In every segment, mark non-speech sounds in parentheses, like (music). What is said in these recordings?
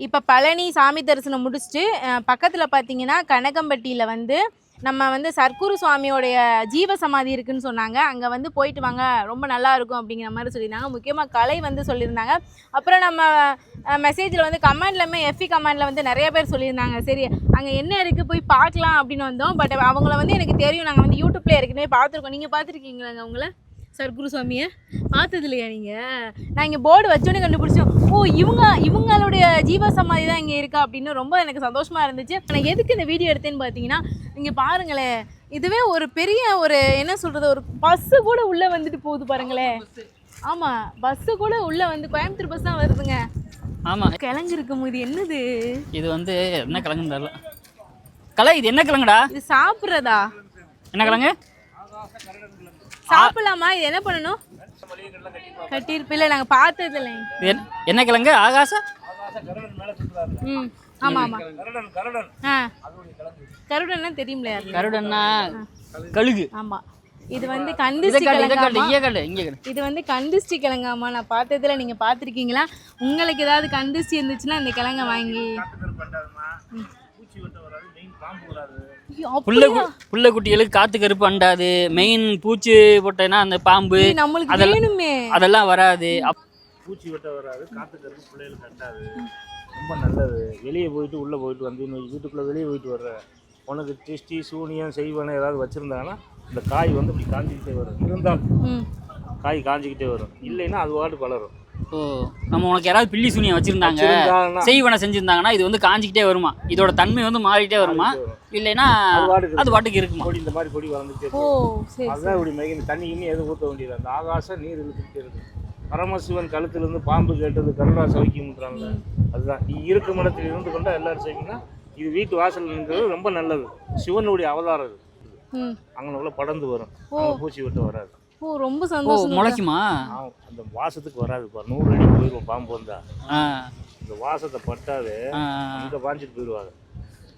இப்போ பழனி சாமி தரிசனம் முடிச்சுட்டு பக்கத்தில் பார்த்தீங்கன்னா கனகம்பட்டியில் வந்து நம்ம வந்து சர்க்குரு சுவாமியோடைய ஜீவ சமாதி இருக்குன்னு சொன்னாங்க. அங்கே வந்து போயிட்டு வாங்க ரொம்ப நல்லா இருக்கும் அப்படிங்கிற மாதிரி சொல்லியிருந்தாங்க. முக்கியமாக கலை வந்து சொல்லியிருந்தாங்க. அப்புறம் நம்ம மெசேஜில் வந்து கமெண்ட்லமே எஃபி கமெண்ட்ல வந்து நிறைய பேர் சொல்லியிருந்தாங்க. சரி அங்கே என்ன இருக்குது போய் பார்க்கலாம் அப்படின்னு வந்தோம். பட் அவங்கள வந்து எனக்கு தெரியும். நாங்கள் வந்து யூடியூப்லேயே ஏற்கனவே பார்த்துருக்கோம். நீங்கள் பார்த்துருக்கீங்களாங்க அவங்கள? சர்க்குரு சுவாமியை பார்த்தது இல்லையா நீங்கள் நான் இங்கே போர்டு வச்சோன்னே கண்டுபிடிச்சோம். ஓ இவங்க இவங்களுடைய ஜீவ சமாதி தான் இங்கே இருக்கா அப்படின்னு ரொம்ப எனக்கு சந்தோஷமாக இருந்துச்சு. நான் எதுக்கு இந்த வீடியோ எடுத்தேன்னு பார்த்தீங்கன்னா இங்கே பாருங்களேன். இதுவே ஒரு பெரிய ஒரு என்ன சொல்கிறது ஒரு பஸ்ஸு கூட உள்ளே வந்துட்டு போகுது பாருங்களேன். ஆமாம் பஸ்ஸு கூட உள்ளே வந்து கோயம்புத்தூர் பஸ் தான் வருதுங்க. ஆமாம் கிழங்கு இருக்கும் இது என்னது? இது வந்து என்ன கிழங்குன்னு தெரியல. கலை இது என்ன கிழங்குடா? இது சாப்பிட்றதா? என்ன கிழங்கு? சாப்பிடலாமா? இது என்ன பண்ணணும்? கட்டியிருப்பு. இல்லை நாங்கள் பார்த்தது இல்லை இது என்ன- கிழங்கு? ஆகாச? ம் ஆமாம் ஆமாம் ஆ. கருடன்னா தெரியும்லையா கருடன்னா கழுகு. ஆமாம் இது வந்து கடு கிழங்காமா இது வந்து கந்திஸ்டி கிழங்காமா நான் பார்த்ததுல நீங்கள் பார்த்துருக்கீங்களா? உங்களுக்கு ஏதாவது கந்திஸ்டி இருந்துச்சுன்னா இந்த கிழங்க வாங்கி புள்ள புள்ள குட்டிகளுக்கு காத்து கருப்பு அண்டாது. மெயின் பூச்சி போட்டேன்னா அந்த பாம்பு அதெல்லாம் வேணுமே. அதெல்லாம் வராது. அப்- பூச்சி வெட்ட வராது காற்று கருக்கு பிள்ளைகளுக்கு கட்டாது ரொம்ப நல்லது. வெளியே போயிட்டு உள்ளே போயிட்டு வந்து இன்னும் வீட்டுக்குள்ளே வெளியே போயிட்டு வர்ற. உனக்கு டிஸ்டி சூனியம் செய்வன ஏதாவது வச்சுருந்தாங்கன்னா இந்த காய் வந்து இப்படி காஞ்சிக்கிட்டே வரும். இருந்தால் காய் காஞ்சிக்கிட்டே வரும். இல்லைன்னா அது பாட்டு வளரும். ஓ நம்ம உனக்கு யாராவது பில்லி சூனியம் வச்சிருந்தாங்க செய்வன செஞ்சிருந்தாங்கன்னா இது வந்து காஞ்சிக்கிட்டே வருமா? இதோட தன்மை வந்து மாறிக்கிட்டே வருமா? இல்லைன்னா அது பாட்டுக்கு இருக்குமா. கொடி இந்த மாதிரி கொடி வளர்ந்துட்டே ஓ சரி அதுதான் இப்படி மெயின். தண்ணி கிண்ணி எதுவும் ஊற்ற வேண்டியது அந்த ஆகாசம் நீர் இழுத்துக்கிட்டே இருக்கு பரமசிவன் கழுத்திலிருந்து பாம்பு கேட்டது கருணா சவிக்கும்ன்றாங்க அதுதான். நீ இருக்கும் இடத்தில் இருந்து கொண்டா எல்லாரும் செய்வீங்கன்னா இது வீட்டு வாசல் நின்றது ரொம்ப நல்லது. சிவனுடைய அவதாரம் இது. ம். அங்கனக்குள்ள படர்ந்து வரும். அங்கே பூச்சி விட்டு வராது. ஓ ரொம்ப சந்தோஷம் முளைக்குமா? அந்த வாசத்துக்கு வராது பாரு. நூறு அடி போயிடுவோம் பாம்பு வந்தா. இந்த வாசத்தை பட்டாவே ஆ, அங்கே பாஞ்சிட்டு போயிடுவாங்க.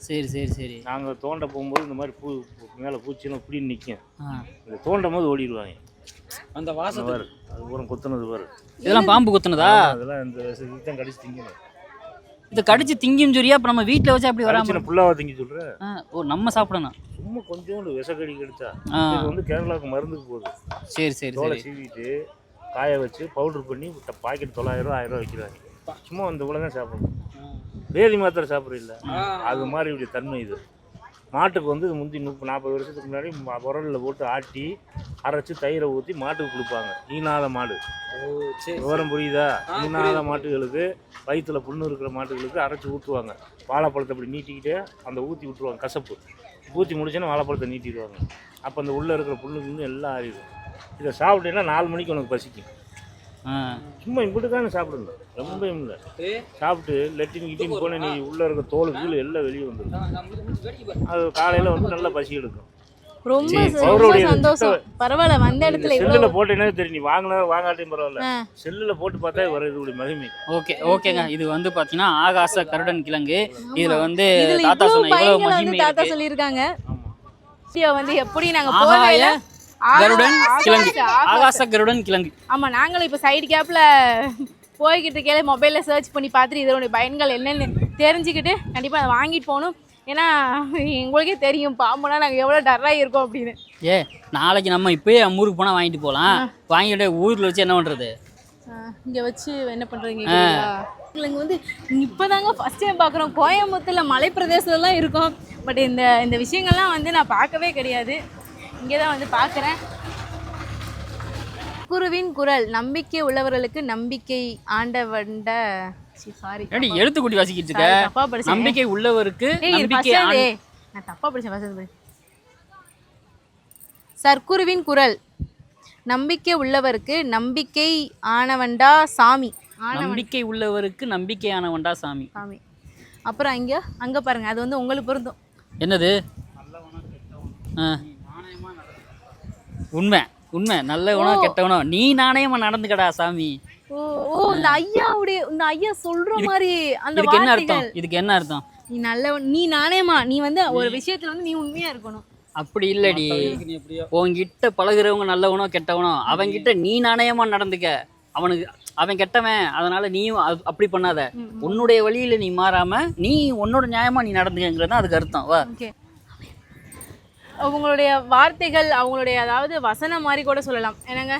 சரி சரி சரி. நாங்கள் தோண்ட போகும்போது இந்த மாதிரி பூ மேலே பூச்சிலாம் இப்படி நிற்கும். இந்த தோண்டும் போது ஓடிடுவாங்க. அந்த வாசம் பாரு அது பூரம் குத்துனது பாரு. இதெல்லாம் பாம்பு குத்துனதா? அதெல்லாம் இந்த இதுதான் கடிச்சு திங்கணும். இது கடிச்சு திங்கும் சொல்லியா அப்ப நம்ம வீட்ல வச்சா அப்படி வராம கடிச்சு புல்லாவா திங்க சொல்ற? ஆ, ஓ நம்ம சாப்பிடணும். சும்மா கொஞ்சோண்டு விஷக்கடி கடிச்சா. ஆ. இது வந்து கேரளாவுக்கு மருந்துக்கு போகுது. சரி சரி சரி. சீவிட்டு காய வச்சு பவுடர் பண்ணி பாக்கெட் தொள்ளாயிரம் ரூபா ஆயிரம் ரூபா விற்கிறாங்க சும்மா இந்த இவ்வளோ தான் சாப்பிடணும் வேதி மாத்திரை சாப்பிட்றதில்ல அது மாதிரி இப்படி தன்மை இது. மாட்டுக்கு வந்து முந்தி முப்பது நாற்பது வருஷத்துக்கு முன்னாடி உரல்ல போட்டு ஆட்டி அரைச்சி தயிரை ஊற்றி மாட்டுக்கு கொடுப்பாங்க. ஈனாத மாடு. விவரம் புரியுதா? ஈனாத மாட்டுகளுக்கு வயிற்றுல புண்ணு இருக்கிற மாட்டுகளுக்கு அரைச்சி ஊற்றுவாங்க வாழைப்பழத்தை அப்படி நீட்டிக்கிட்டே அந்த ஊற்றி விட்டுருவாங்க கசப்பு. ஊற்றி முடிச்சோன்னா வாழைப்பழத்தை நீட்டிடுவாங்க. அப்போ அந்த உள்ளே இருக்கிற புண்ணு கிண்ணு எல்லாம் ஆறிடும். இதை சாப்பிட்டீங்கன்னா நாலு மணிக்கு உனக்கு பசிக்கும். சும்மா இப்படி தானே சாப்பிடணும். ரொம்ப இல்லை. சாப்பிட்டு லெட்டின் கிட்டின் போன நீ உள்ளே இருக்க தோல் கீழே எல்லாம் வெளியே வந்துடும். அது காலையில் வந்து நல்லா பசி எடுக்கும். ரொம்ப சரி, ரொம்ப அவருடைய சந்தோஷம். பரவாயில்ல வந்த இடத்துல செல்லில் போட்டேன்னா தெரியும். நீ வாங்கினா வாங்காட்டியும் பரவாயில்ல. செல்லில் போட்டு பார்த்தா வர இதோடைய மகிமை. ஓகே ஓகேங்க. இது வந்து பாத்தீங்கன்னா ஆகாச கருடன் கிழங்கு. இதுல வந்து தாத்தா சொன்ன இவ்வளவு மகிமை தாத்தா சொல்லியிருக்காங்க. வந்து எப்படி நாங்க போவேல கருடன் கிழங்கு. ஆகாச- கருடன் கிழங்கு. ஆமா நாங்களும் இப்போ சைடு கேப்ல போய்கிட்டு இருக்கே மொபைல்ல சர்ச் பண்ணி பார்த்துட்டு இதனுடைய பயன்கள் என்னன்னு தெரிஞ்சுக்கிட்டு கண்டிப்பா அதை வாங்கிட்டு போகணும். ஏன்னா உங்களுக்கே தெரியும் பாம்புனா நாங்கள் எவ்வளோ டர்ராக இருக்கோம் அப்படின்னு. ஏ நாளைக்கு நம்ம இப்பயே நம்ம ஊருக்கு போனா வாங்கிட்டு போலாம் வாங்கிட்டு ஊர்ல வச்சு என்ன பண்றது? இங்கே வச்சு என்ன பண்ணுறீங்க எங்களுக்கு வந்து இப்போதாங்க ஃபஸ்ட் டைம் பார்க்குறோம் கோயம்புத்தூரில் மலை பிரதேசத்துலலாம் இருக்கோம். பட் இந்த இந்த விஷயங்கள்லாம் வந்து நான் பார்க்கவே கிடையாது. இங்கே தான் வந்து பார்க்குறேன். குருவின் குரல் நம்பிக்கை உள்ளவர்களுக்கு நம்பிக்கை ஆண்டவண்ட சாரி எழுத்து கூட்டி வாசிக்கிட்டு இருக்க? நம்பிக்கை உள்ளவருக்கு நம்பிக்கை. நான் தப்பா படிச்சேன். சர்க்குருவின் குரல் நம்பிக்கை உள்ளவருக்கு நம்பிக்கை ஆனவண்டா சாமி. நம்பிக்கை உள்ளவருக்கு நம்பிக்கையானவன்டா சாமி. சாமி. அப்புறம் அங்கே அங்கே பாருங்க அது வந்து உங்களுக்கு பொருந்தும். என்னது? ஆ. உண்மை உண்மை. நல்லவனோ கெட்டவனோ நீ நாணயமா நடந்துக்கடா சாமி. ஓ ஓ இந்த ஐயாவுடைய இந்த ஐயா சொல்ற மாதிரி அந்த இதுக்கு என்ன அர்த்தம்? இதுக்கு என்ன அர்த்தம்? நீ நல்லவன் நீ நாணயமா நீ வந்து ஒரு விஷயத்துல வந்து நீ உண்மையா இருக்கணும். அப்படி இல்லடி. உன்கிட்ட பழகுறவங்க நல்லவனோ கெட்டவனோ அவங்கிட்ட நீ நாணயமா நடந்துக்க. அவனுக்கு அவன் கெட்டவன். அதனால நீயும் அப்படி பண்ணாத. உன்னுடைய வழியில நீ மாறாம நீ உன்னோட நியாயமா நீ நடந்துக்கிறது தான் அதுக்கு அர்த்தம். வா. ஓகே. அவங்களுடைய வார்த்தைகள் அவங்களுடைய அதாவது வசனம் மாதிரி கூட சொல்லலாம். என்னங்க?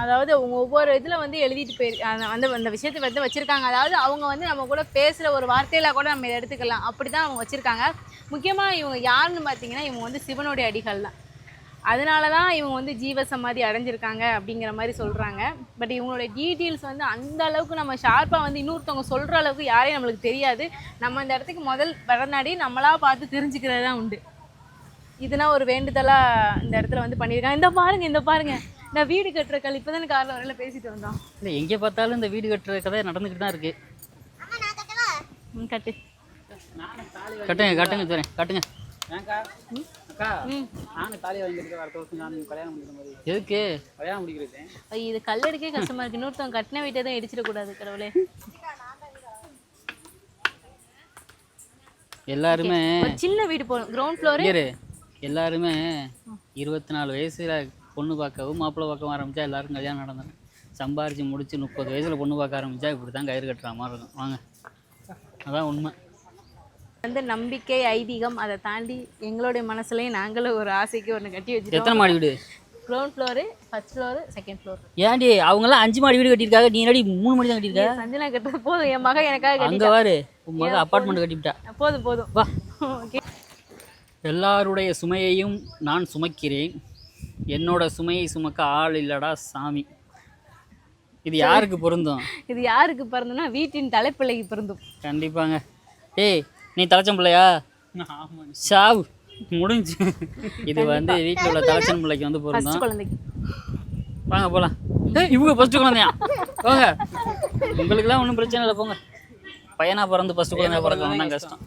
அதாவது அவங்க ஒவ்வொரு இதில் வந்து எழுதிட்டு போயிரு அந்த அந்த அந்த விஷயத்தை வந்து வச்சுருக்காங்க. அதாவது அவங்க வந்து நம்ம கூட பேசுகிற ஒரு வார்த்தையில் கூட நம்ம இதை எடுத்துக்கலாம். அப்படி தான் அவங்க வச்சுருக்காங்க. முக்கியமாக இவங்க யாருன்னு பார்த்தீங்கன்னா இவங்க வந்து சிவனுடைய அடிகள் தான். அதனால தான் இவங்க வந்து ஜீவ சமாதி அடைஞ்சிருக்காங்க அப்படிங்கிற மாதிரி சொல்கிறாங்க பட் இவங்களுடைய டீட்டெயில்ஸ் வந்து அந்த அளவுக்கு நம்ம ஷார்ப்பாக வந்து இன்னொருத்தவங்க சொல்கிற அளவுக்கு யாரையும் நம்மளுக்கு தெரியாது. நம்ம இந்த இடத்துக்கு முதல் வரநாடி நம்மளாக பார்த்து தெரிஞ்சுக்கிறது தான் உண்டு. இதுனா ஒரு வேண்டுதலா இந்த இடத்துல வந்து பண்ணியிருக்காங்க. இந்த பாருங்க இந்த பாருங்க. நான் வீடு கட்டுற கல் இப்போதானே காரில் வரையில பேசிட்டு வந்தோம். இல்லை எங்கே பார்த்தாலும் இந்த வீடு கட்டுற கதை நடந்துக்கிட்டு தான் இருக்கு ம், கட்டு. கட்டுங்க கட்டுங்க தரேன் கட்டுங்க. எதுக்கு? இது கல்லடிக்கே கஷ்டமா இருக்கு. இன்னொருத்தவங்க கட்டின வீட்டை தான் இடிச்சிடக்கூடாது கடவுளே. எல்லாருமே ஒரு சின்ன வீடு போகணும் கிரவுண்ட் ஃப்ளோரு எல்லாருமே இருபத்தி நாலு வயசுல பொண்ணு பார்க்கவும் மாப்பிள்ளை பார்க்கவும் ஆரம்பிச்சா எல்லாருக்கும் கல்யாணம் நடந்துடும் சம்பாரிச்சு முடிச்சு முப்பது வயசுல பொண்ணு பார்க்க ஆரம்பிச்சா இப்படி தான் கயிறு கட்டுற மாதிரி இருக்கும். வாங்க. அதான் உண்மை. வந்து நம்பிக்கை ஐதீகம் அதை தாண்டி எங்களுடைய மனசுலயும் நாங்களும் ஒரு ஆசைக்கு ஒன்று கட்டி எத்தனை வச்சுட்டோம் மாடி வீடு? Ground floor first floor second floor ஏன்டி அவங்கெல்லாம் அஞ்சு மாடி வீடு கட்டியிருக்காங்க. நீ என்னடி மூணு மாடி தான் கட்டியிருக்க? சஞ்சனா கட்டுறது போதும். என் மகன் எனக்காக அங்க வாரு. உன் மக அப்பார்ட்மெண்ட் கட்டிவிட்டா. போதும் போதும். வா. ஓகே. எல்லாருடைய சுமையையும் நான் சுமக்கிறேன். என்னோட சுமையை சுமக்க ஆள் இல்லடா சாமி. இது யாருக்கு பொருந்தும்? இது யாருக்கு பிறந்தனா வீட்டின் தலைப்பிள்ளைக்கு பிறந்தும் கண்டிப்பாங்க. ஏய் நீ தலைச்சம் பிள்ளையா? சாவு முடிஞ்சு. இது வந்து வீட்டில் உள்ள தலைச்சன் பிள்ளைக்கு வந்து பொருந்தும். குழந்தைக்கு. வாங்க போகலாம் ஏய் இவங்க ஃபஸ்ட்டு குழந்தையா? போங்க. உங்களுக்குலாம் ஒன்றும் பிரச்சனை இல்லை போங்க. பையனா பிறந்து ஃபஸ்ட்டு குழந்தையா பிறக்கணும் தான் கஷ்டம்.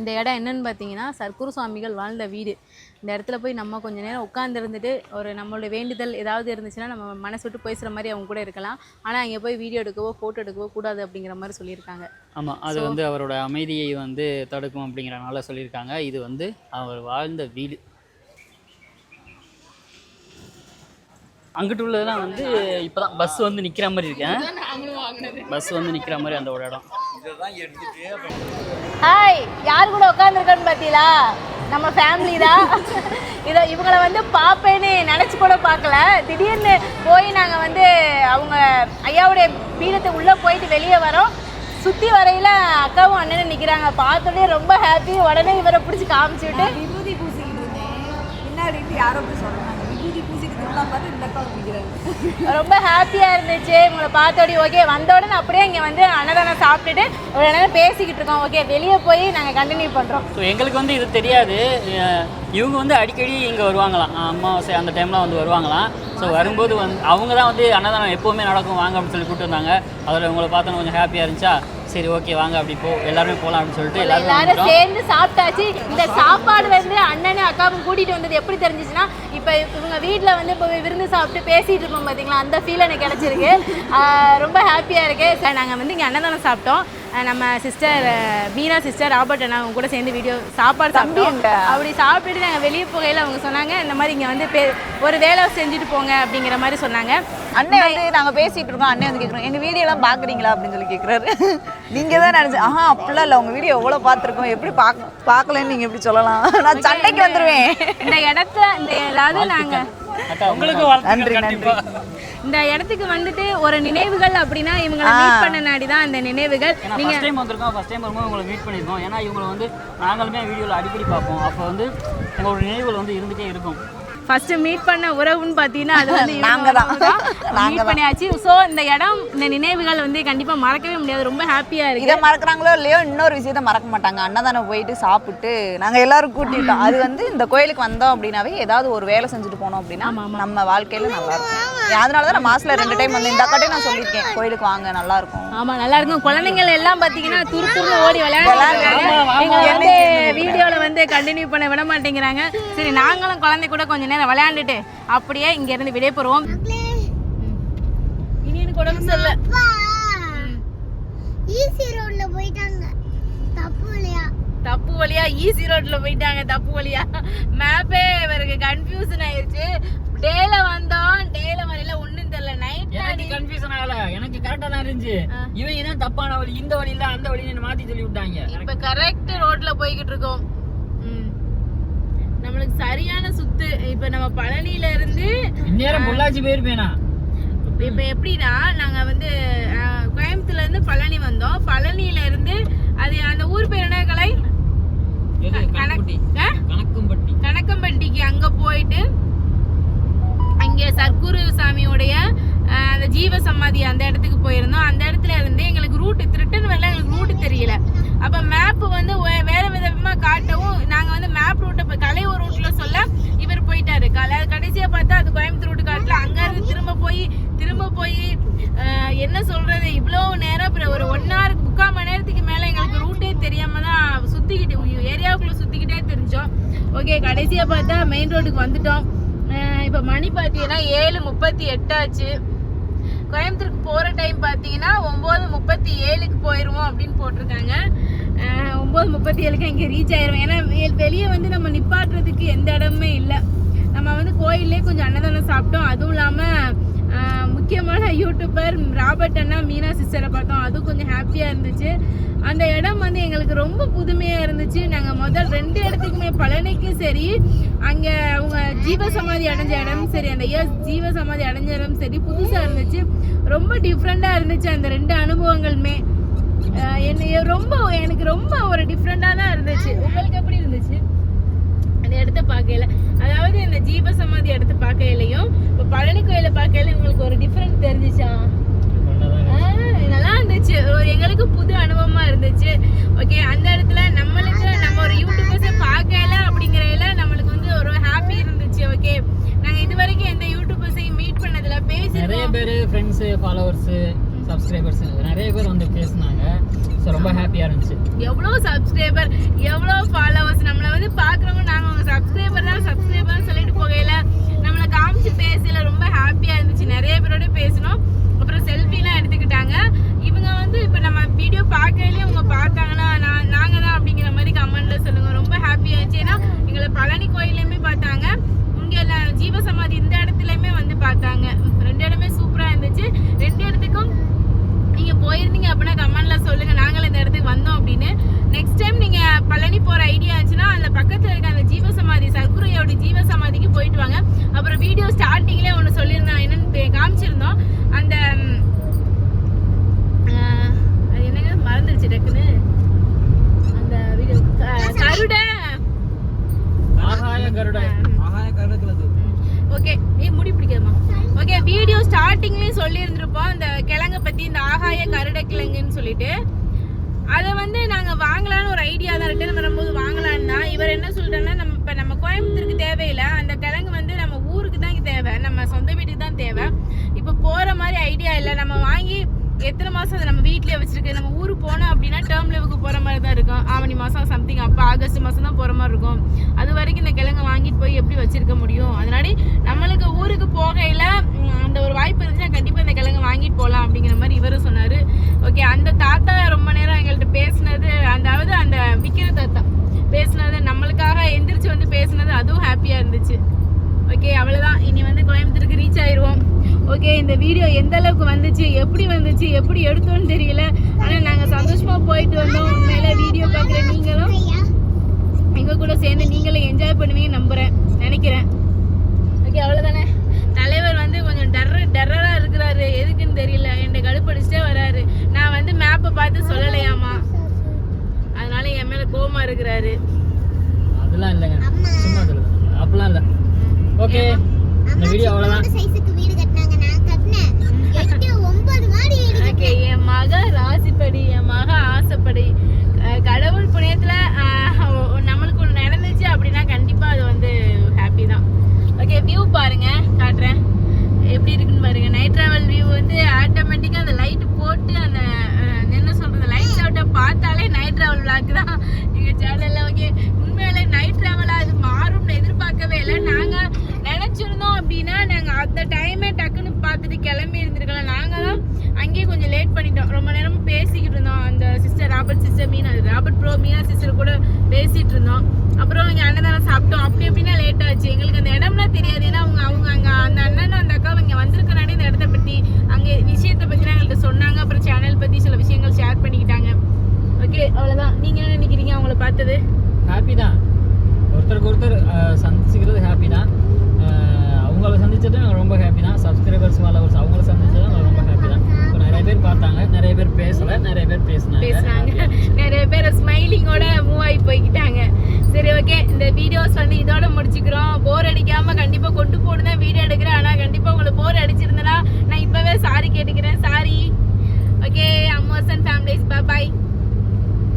இந்த இடம் என்னன்னு பார்த்தீங்கன்னா சர்க்குரு சுவாமிகள் வாழ்ந்த வீடு. இந்த இடத்துல போய் நம்ம கொஞ்ச நேரம் உட்கார்ந்து இருந்துட்டு ஒரு நம்மளுடைய வேண்டுதல் ஏதாவது இருந்துச்சுன்னா நம்ம மனசு விட்டு பேசுகிற மாதிரி அவங்க கூட இருக்கலாம். ஆனால் அங்கே போய் வீடியோ எடுக்கவோ ஃபோட்டோ எடுக்கவோ கூடாது அப்படிங்கிற மாதிரி சொல்லியிருக்காங்க. ஆமாம் அது வந்து அவரோட அமைதியை வந்து தடுக்கும் அப்படிங்கிறனால சொல்லியிருக்காங்க. இது வந்து அவர் வாழ்ந்த வீடு. அங்கிட்டு உள்ளதெல்லாம் வந்து இப்போதான் பஸ் வந்து நிற்கிற மாதிரி இருக்கேன். பஸ் வந்து நிற்கிற மாதிரி அந்த ஒரு இடம். ஹாய் யார் கூட உட்காந்துருக்கோன்னு பார்த்தீங்களா? நம்ம ஃபேமிலி தான். இதை இவங்களை வந்து பார்ப்பேன்னு நினச்சி கூட பார்க்கல. திடீர்னு போய் நாங்கள் வந்து அவங்க ஐயாவுடைய பீடத்தை உள்ளே போயிட்டு வெளியே வரோம். சுற்றி வரையில் அக்காவும் அண்ணனும் நிற்கிறாங்க பார்த்தோன்னே ரொம்ப ஹாப்பி உடனே இவரை பிடிச்சி காமிச்சு விட்டு விபூதி பூசிக்கிட்டு இருந்தேன். பின்னாடி யாரோ போய் விபூதி பூசிக்கிட்டு இருந்தா பார்த்து இந்த அக்கா பிடிக்கிறாங்க ரொம்ப ஹாப்பியாக இருந்துச்சு. உங்களை பார்த்தோடி ஓகே வந்த உடனே அப்படியே இங்கே வந்து அன்னதானம் சாப்பிட்டுட்டு ஒரு நேரம் பேசிக்கிட்டு இருக்கோம். ஓகே வெளியே போய் நாங்கள் கண்டினியூ பண்ணுறோம் ஸோ எங்களுக்கு வந்து இது தெரியாது. இவங்க வந்து அடிக்கடி இங்கே வருவாங்களாம். அஹ் அமாவாசை அந்த டைம்லாம் வந்து வருவாங்களாம். ஸோ வரும்போது வந்து அவங்க தான் வந்து அன்னதானம் எப்போவுமே நடக்கும். வாங்க அப்படின்னு சொல்லி கூப்பிட்டு வந்தாங்க அதில் உங்களை பார்த்தோன்னு கொஞ்சம் ஹாப்பியாக இருந்துச்சா? சரி ஓகே வாங்க அப்படி போ எல்லாருமே போகலாம் அப்படின்னு சொல்லிட்டு எல்லாருமே சேர்ந்து சாப்பிட்டாச்சு. இந்த சாப்பாடு வந்து அண்ணனும் அக்காவும் கூட்டிட்டு வந்தது எப்படி தெரிஞ்சுச்சுன்னா இப்போ இவங்க வீட்டில் வந்து இப்போ விருந்து சாப்பிட்டு பேசிட்டு இருப்போம் பார்த்தீங்களா அந்த ஃபீல் எனக்கு கிடைச்சிருக்கு. ரொம்ப ஹாப்பியாக இருக்கு. சார் நாங்கள் வந்து இங்கே அன்னதானம் சாப்பிட்டோம். நம்ம சிஸ்டர் மீனா சிஸ்டர் ராபர்ட் அண்ணா அவங்க கூட சேர்ந்து வீடியோ சாப்பாடு சாப்பிட்டோம். அப்படி சாப்பிட்டுட்டு நாங்கள் வெளியே போகையில் அவங்க சொன்னாங்க இந்த மாதிரி இங்கே வந்து பே ஒரு வேலை செஞ்சுட்டு போங்க அப்படிங்கிற மாதிரி சொன்னாங்க. அண்ணன் வந்து நாங்க பேசிட்டு இருக்கோம் அண்ணன் வந்து கேக்குறோம் எங்க வீடியோ எல்லாம் பாக்குறீங்களா? அப்படின்னு சொல்லி கேக்குறாரு. நீங்க தான் நினைச்சு ஆஹா அப்படிலாம் இல்ல. உங்க வீடியோ எவ்வளவு பார்த்திருக்கோம். எப்படி பாக்க பார்க்கலன்னு நீங்க எப்படி சொல்லலாம்? (laughs) நான் சண்டைக்கு வந்துருவேன். இந்த இடத்துல இந்த அதாவது நாங்கள் உங்களுக்கு நன்றி நன்றி. இந்த இடத்துக்கு வந்துட்டு ஒரு நினைவுகள் அப்படின்னா இவங்களை மீட் பண்ண நாடி தான் அந்த நினைவுகள். நீங்க ஃபஸ்ட் டைம் வந்திருக்கோம் ஃபஸ்ட் டைம் வரும்போது உங்களை மீட் பண்ணியிருக்கோம். ஏன்னா இவங்களை வந்து நாங்களுமே வீடியோவில் அடிக்கடி பார்ப்போம். அப்போ வந்து எங்களோட நினைவுகள் வந்து இருந்துகிட்டே இருக்கும். ஃபர்ஸ்ட் மீட் பண்ண உறவுன்னு பார்த்தீங்கன்னா அது வந்து நாங்க தான். (laughs) நாங்க மீட் பண்ணியாச்சு. ஸோ இந்த இடம் இந்த நினைவுகள் வந்து கண்டிப்பா மறக்கவே முடியாது. ரொம்ப ஹாப்பியா இருக்கு. இதை மறக்கறாங்களோ இல்லையோ இன்னொரு விஷயத்த மறக்க மாட்டாங்க. அன்னதானம் போயிட்டு சாப்பிட்டு நாங்க எல்லாரும் கூட்டிட்டோம். அது வந்து இந்த கோயிலுக்கு வந்தோம் அப்படின்னாவே ஏதாவது ஒரு வேலை செஞ்சுட்டு போனோம் அப்படின்னா நம்ம வாழ்க்கையில நல்லா இருக்கும். அதனால தான் நான் மாசத்துல ரெண்டு டைம் வந்து இந்த அக்காட்டே நான் சொல்லியிருக்கேன். கோயிலுக்கு வாங்க நல்லா இருக்கும் ஆமா நல்லா இருக்கும் குழந்தைங்கள் எல்லாம் பாத்தீங்கன்னா துரு துருன்னு ஓடி விளையாடுறாங்க எங்களை வந்து வீடியோல வந்து கண்டினியூ பண்ண விட மாட்டேங்கிறாங்க. சரி நாங்களும் குழந்தை கூட கொஞ்ச நேரம் விளையாண்டுட்டு அப்படியே இங்க இருந்து விடை போறோம் இனி எனக்கு உடம்பு சரியில்லை. ஈசி ரோட்ல போயிட்டாங்க. தப்பு இல்லையா தப்பு வழியா ஈஸி ரோட்ல போயிட்டாங்க தப்பு வழியா. மேப்பே இவருக்கு கன்ஃபியூஷன் ஆயிருச்சு. டேல வந்தோம் டேல வரையில ஒண்ணும் தெரியல. நைட் எனக்கு கன்ஃபியூஷன் ஆகல. எனக்கு கரெக்டா தான் இருந்துச்சு. இவங்க தான் தப்பான வழி இந்த வழி இல்ல அந்த வழி மாத்தி சொல்லி விட்டாங்க. இப்ப கரெக்ட் ரோட்ல போய்கிட்டு இருக்கோம். நம்மளுக்கு சரியான சுத்து. இப்ப நம்ம பழனியில இருந்து இந்நேரம் பொள்ளாச்சி போயிருப்பேனா? இப்ப எப்படின்னா நாங்க வந்து கோயம்புத்தூர்ல இருந்து பழனி வந்தோம். பழனியில இருந்து அது அந்த ஊர் பேர் என்ன கலை? கணக்கும்பட்டி. கணக்கம்பட்டிக்கு அங்க போயிட்டு இங்கே சர்க்குரு சாமியோடைய அந்த ஜீவ சமாதி அந்த இடத்துக்கு போயிருந்தோம். அந்த இடத்துல இருந்து எங்களுக்கு ரூட்டு திருட்டுன்னு வரல எங்களுக்கு ரூட்டு தெரியல. அப்போ மேப்பு வந்து வே- வேற காட்டவும் நாங்கள் வந்து மேப் ரூட்டை கலையூர் ரூட்டில் சொல்ல இவர் போயிட்டாரு. கலை கடைசியாக பார்த்தா அது கோயம்புத்தூர் ரூட் காட்டில். அங்கேருந்து திரும்ப போய் திரும்ப போய் என்ன சொல்கிறது இவ்வளோ நேரம் அப்புறம் ஒரு ஒன் ஹவருக்கு முக்கால் மணி நேரத்துக்கு மேலே எங்களுக்கு ரூட்டே தெரியாமல் தான் சுற்றிக்கிட்டு ஏரியாவுக்குள்ளே சுற்றிக்கிட்டே தெரிஞ்சோம். ஓகே கடைசியாக பார்த்தா மெயின் ரோட்டுக்கு வந்துட்டோம். இப்போ மணி பார்த்தீங்கன்னா ஏழு முப்பத்தி எட்டாச்சு. கோயம்புத்தூருக்கு போகிற டைம் பார்த்தீங்கன்னா ஒம்பது முப்பத்தி ஏழுக்கு போயிடுவோம் அப்படின்னு போட்டிருக்காங்க. ஒம்பது முப்பத்தி ஏழுக்கு இங்கே ரீச் ஆயிரும் ஏன்னா வெளியே வந்து நம்ம நிப்பாட்டுறதுக்கு எந்த இடமுமே இல்லை. நம்ம வந்து கோயிலே கொஞ்சம் அன்னதானம் சாப்பிட்டோம். அதுவும் இல்லாமல் யூடியூபர் ராபர்ட் அண்ணா மீனா சிஸ்டரை பார்த்தோம். அதுவும் கொஞ்சம் ஹாப்பியாக இருந்துச்சு. அந்த இடம் வந்து எங்களுக்கு ரொம்ப புதுமையாக இருந்துச்சு. நாங்கள் முதல் ரெண்டு இடத்துக்குமே பழனிக்கும் சரி அங்கே அவங்க ஜீவ சமாதி அடைஞ்ச இடமும் சரி அந்த இயர்ஸ் ஜீவ சமாதி அடைஞ்ச இடமும் சரி புதுசாக இருந்துச்சு. ரொம்ப டிஃப்ரெண்ட்டாக இருந்துச்சு அந்த ரெண்டு அனுபவங்களுமே. என்னைய ரொம்ப எனக்கு ரொம்ப ஒரு டிஃப்ரெண்ட்டாக தான் இருந்துச்சு. உங்களுக்கு எப்படி இருந்துச்சு? அந்த இடத்த பார்க்கையில அதாவது இந்த ஜீவ சமாதி இடத்த பார்க்கையிலையும் இப்போ பழனி கோயிலை பார்க்கையில உங்களுக்கு ஒரு டிஃப்ரெண்ட் ஆஹ் நல்லா இருந்துச்சு. ஒரு எங்களுக்கு புது அனுபவமா இருந்துச்சு. ஓகே அந்த இடத்துல நம்மளுக்கு நம்ம ஒரு யூடியூபர்ஸை பார்க்கல அப்படிங்கிறதுல நம்மளுக்கு வந்து ஒரு ஹாப்பி இருந்துச்சு ஓகே நாங்க இது வரைக்கும் எந்த யூடியூபர்ஸையும் மீட் பண்ணதுல நிறைய பேசிருக்கோம் பேர் ஃப்ரெண்ட்ஸ் ஃபாலோவர்ஸ் சப்ஸ்கிரைபர்ஸ் நிறைய பேர் வந்து பேசுனாங்க. ஸோ ரொம்ப ஹாப்பியா இருந்துச்சு. எவ்வளோ சப்ஸ்கிரைபர் எவ்வளோ ஃபாலோவர்ஸ் நம்மளை வந்து பார்க்குறவங்க நாங்கள் உங்கள் சப்ஸ்கிரைபர் தான் சப்ஸ்கிரைபர் சொல்லிட்டு போகையில நம்மளை காமிச்சு பேசல ரொம்ப ஹாப்பியாக இருந்துச்சு நிறைய பேரோட பேசினோம் அப்புறம் செல்ஃபிலாம் எடுத்துக்கிட்டாங்க இவங்க வந்து இப்போ நம்ம வீடியோ பார்க்கையிலே அவங்க பார்த்தாங்கன்னா நான் நாங்கள் தான் அப்படிங்கிற மாதிரி கமெண்ட்ல சொல்லுங்க ரொம்ப ஹாப்பியாக இருந்துச்சு ஏன்னா எங்களை பழனி கோயிலையுமே பார்த்தாங்க இங்கே ஜீவசமாதி இந்த இடத்துலையுமே வந்து பார்த்தாங்க ரெண்டு இடமே சூப்பராக இருந்துச்சு ரெண்டு இடத்துக்கும் நீங்க போயிருந்தீங்க அப்படின்னா கமெண்டில் சொல்லுங்க. நாங்களும் இந்த இடத்துக்கு வந்தோம் அப்படின்னு. நெக்ஸ்ட் டைம் நீங்க பழனி போற ஐடியா இருந்துச்சுன்னா அந்த பக்கத்துல இருக்க அந்த ஜீவசமாதி சர்க்குரையோட ஜீவசமாதிக்கு போயிட்டு வாங்க அப்புறம் வீடியோ ஸ்டார்டிங்லேயே ஒன்று சொல்லியிருந்தோம் என்னன்னு பே- காமிச்சிருந்தோம் அந்த ம், ஆஹ், அது என்னங்க மறந்துருச்சு டக்குன்னு அந்த வீடியோ கருட ஆகாய கருட ஆகாய கருடத்துல ஓகே ஏய் முடி பிடிக்காதம்மா ஓகே வீடியோ ஸ்டார்டிங்லயும் சொல்லி இருந்திருப்போம் இந்த கிழங்க பத்தி இந்த ஆகாய கருட கிழங்குன்னு சொல்லிட்டு அதை வந்து நாங்கள் வாங்கலாம்னு ஒரு ஐடியா தான் ரிட்டர்ன் வரும்போது வாங்கலாம்னு தான். இவர் என்ன சொல்கிறேன்னா நம்ம இப்போ நம்ம கோயம்புத்தூருக்கு தேவையில்லை. அந்த கிழங்கு வந்து நம்ம ஊருக்கு தான் தேவை. நம்ம சொந்த வீட்டுக்கு தான் தேவை. இப்போ போகிற மாதிரி ஐடியா இல்லை. நம்ம வாங்கி எத்தனை மாசம் அதை நம்ம வீட்லயே வச்சிருக்கு? நம்ம ஊர் போனோம் அப்படின்னா டேர்ம் லீவுக்கு போற மாதிரி தான் இருக்கும். ஆவணி மாசம் சம்திங் அப்போ ஆகஸ்ட் மாசம் தான் போற மாதிரி இருக்கும். அது வரைக்கும் இந்த கிழங்கு வாங்கிட்டு போய் எப்படி வச்சிருக்க முடியும்? அதனால நம்மளுக்கு ஊருக்கு போகையில அந்த ஒரு வாய்ப்பு இருந்துச்சுன்னா கண்டிப்பா இந்த கிழங்கு வாங்கிட்டு போகலாம் அப்படிங்கிற மாதிரி இவரும் சொன்னாரு. ஓகே அந்த தாத்தா ரொம்ப நேரம் எங்கள்கிட்ட பேசினது அதாவது அந்த விக்கிர தாத்தா பேசினது நம்மளுக்காக எந்திரிச்சு வந்து பேச அதுவும் ஹாப்பியா இருந்துச்சு ஓகே அவ்வளவுதான் இனி வந்து கோயம்புத்தூருக்கு ரீச் ஆயிருவோம் ஓகே இந்த வீடியோ எந்த அளவுக்கு வந்துச்சு எப்படி வந்துச்சு எப்படி எடுத்தோம்னு தெரியல. ஆனா நாங்க சந்தோஷமா போயிட்டு வந்தோம். உண்மையில வீடியோ பார்க்குற நீங்களும் எங்க கூட சேர்ந்து நீங்களும் என்ஜாய் பண்ணுவீங்க நம்புறேன் நினைக்கிறேன். ஓகே அவ்வளவுதானே? தலைவர் வந்து கொஞ்சம் டர்ரு டர்ரரா இருக்கிறாரு. எதுக்குன்னு தெரியல. என்னை கடுப்படிச்சுட்டே வராரு. நான் வந்து மேப்பை பார்த்து சொல்லலையாமா? அதனால என் மேல கோவமா இருக்கிறாரு. அதெல்லாம் இல்லைங்க. சும்மா சொல்லுங்க. அப்படிலாம் இல்லை. ஓகே இந்த வீடியோ அவ்வளோதான் சைஸுக்கு வீடு கட்டினாங்க நான் கட்டினேன் எட்டு ஒன்பது மாடி வீடு ஓகே என் மக ராசிப்படி என் மக அப்படி கடவுள் புண்ணியத்தில் நம்மளுக்கு ஒன்று நடந்துச்சு அப்படின்னா கண்டிப்பாக அது வந்து ஹாப்பி தான். ஓகே வியூ பாருங்க காட்டுறேன். எப்படி இருக்குன்னு பாருங்க. நைட் டிராவல் வியூ வந்து ஆட்டோமேட்டிக்காக அந்த லைட்டு போட்டு அந்த என்ன சொல்கிறது லைட் அவுட்டை பார்த்தாலே நைட் ட்ராவல் விளாக்கு தான் எங்க சேனல்ல ஓகே உண்மையிலே நைட் டிராவலா அது மாறும்னு எதிர்பார்க்கவே இல்லை நாங்க நினைச்சிருந்தோம் அப்படின்னா நாங்க அந்த டைமே டக்குன்னு பார்த்துட்டு கிளம்பி இருந்திருக்கலாம் நாங்க தான் அங்கேயே கொஞ்சம் லேட் பண்ணிட்டோம் ரொம்ப நேரம் பேசிக்கிட்டு இருந்தோம் அந்த sister Robert sister sister Meena Robert bro Meena sister கூட பேசிட்டு இருந்தோம் அப்புறம் இங்கே அன்னதானம் சாப்பிட்டோம் அப்படி எப்படின்னா லேட் ஆச்சு. எங்களுக்கு அந்த இடம்லாம் தெரியாது. ஏன்னா அவங்க அவங்க அங்கே அந்த அண்ணனும் அந்த அக்காவும் இங்கே வந்திருக்கனாலே இந்த இடத்த பற்றி அங்கே விஷயத்தை பற்றி எங்கள்கிட்ட சொன்னாங்க. அப்புறம் சேனல் பற்றி சில விஷயங்கள் ஷேர் பண்ணிக்கிட்டாங்க. ஓகே அவ்வளோதான் நீங்கள் என்ன நினைக்கிறீங்க அவங்கள பார்த்தது? ஹாப்பி தான். ஒருத்தருக்கு ஒருத்தர் சந்திச்சுக்கிறது ஹாப்பி தான். அவங்கள சந்திச்சது நாங்கள் ரொம்ப ஹாப்பி தான். சப்ஸ்கிரைபர்ஸ் ஃபாலோவர்ஸ் அவங்கள சந்திச்சது நாங்கள் ரொம்ப ஹாப்பி தான். நிறைய பேர் பார்த்தாங்க. நிறைய பேர் பேசலை. நிறைய பேர் பேசினாங்க. பேசுனாங்க. நிறைய பேர் ஸ்மைலிங்கோட மூவ் ஆகி போய்கிட்டாங்க சரி ஓகே இந்த வீடியோஸ் வந்து இதோட முடிச்சுக்கிறோம். போர் அடிக்காம கண்டிப்பா கொண்டு போட்டு வீடியோ எடுக்கிறேன். ஆனா கண்டிப்பா உங்களுக்கு போர் அடிச்சிருந்தனா நான் இப்பவே சாரி கேட்டுக்கிறேன். சாரி ஓகே அம்மோசன் ஃபேமிலிஸ் பாய்